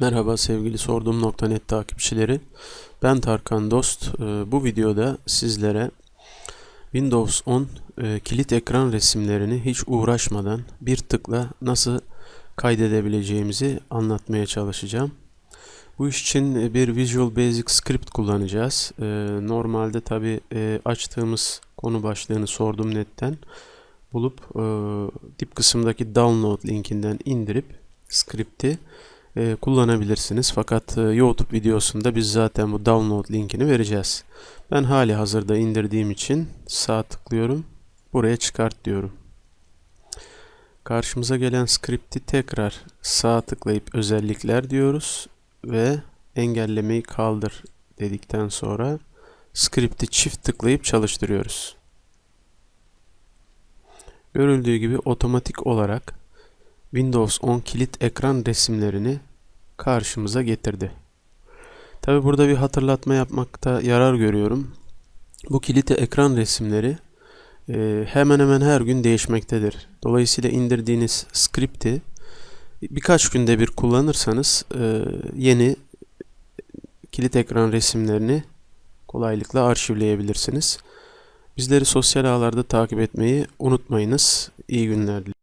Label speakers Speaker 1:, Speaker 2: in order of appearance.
Speaker 1: Merhaba sevgili sorduğum.net takipçileri. Ben Tarkan Dost. Ee, Bu videoda sizlere Windows 10 e, kilit ekran resimlerini hiç uğraşmadan bir tıkla nasıl kaydedebileceğimizi anlatmaya çalışacağım. Bu iş için bir Visual Basic Script kullanacağız. Ee, Normalde tabi açtığımız konu başlığını sordum netten bulup e, dip kısımdaki download linkinden indirip script'i e, kullanabilirsiniz. Fakat e, YouTube videosunda biz zaten bu download linkini vereceğiz. Ben hali hazırda indirdiğim için sağ tıklıyorum. Buraya çıkart diyorum. Karşımıza gelen script'i tekrar sağ tıklayıp özellikler diyoruz ve engellemeyi kaldır dedikten sonra script'i çift tıklayıp çalıştırıyoruz. Görüldüğü gibi otomatik olarak Windows 10 kilit ekran resimlerini karşımıza getirdi. Tabi burada bir hatırlatma yapmakta yarar görüyorum. Bu kilit ekran resimleri e, hemen hemen her gün değişmektedir. Dolayısıyla indirdiğiniz skripti birkaç günde bir kullanırsanız e, yeni kilit ekran resimlerini kolaylıkla arşivleyebilirsiniz. Bizleri sosyal ağlarda takip etmeyi unutmayınız. İyi günler dilerim.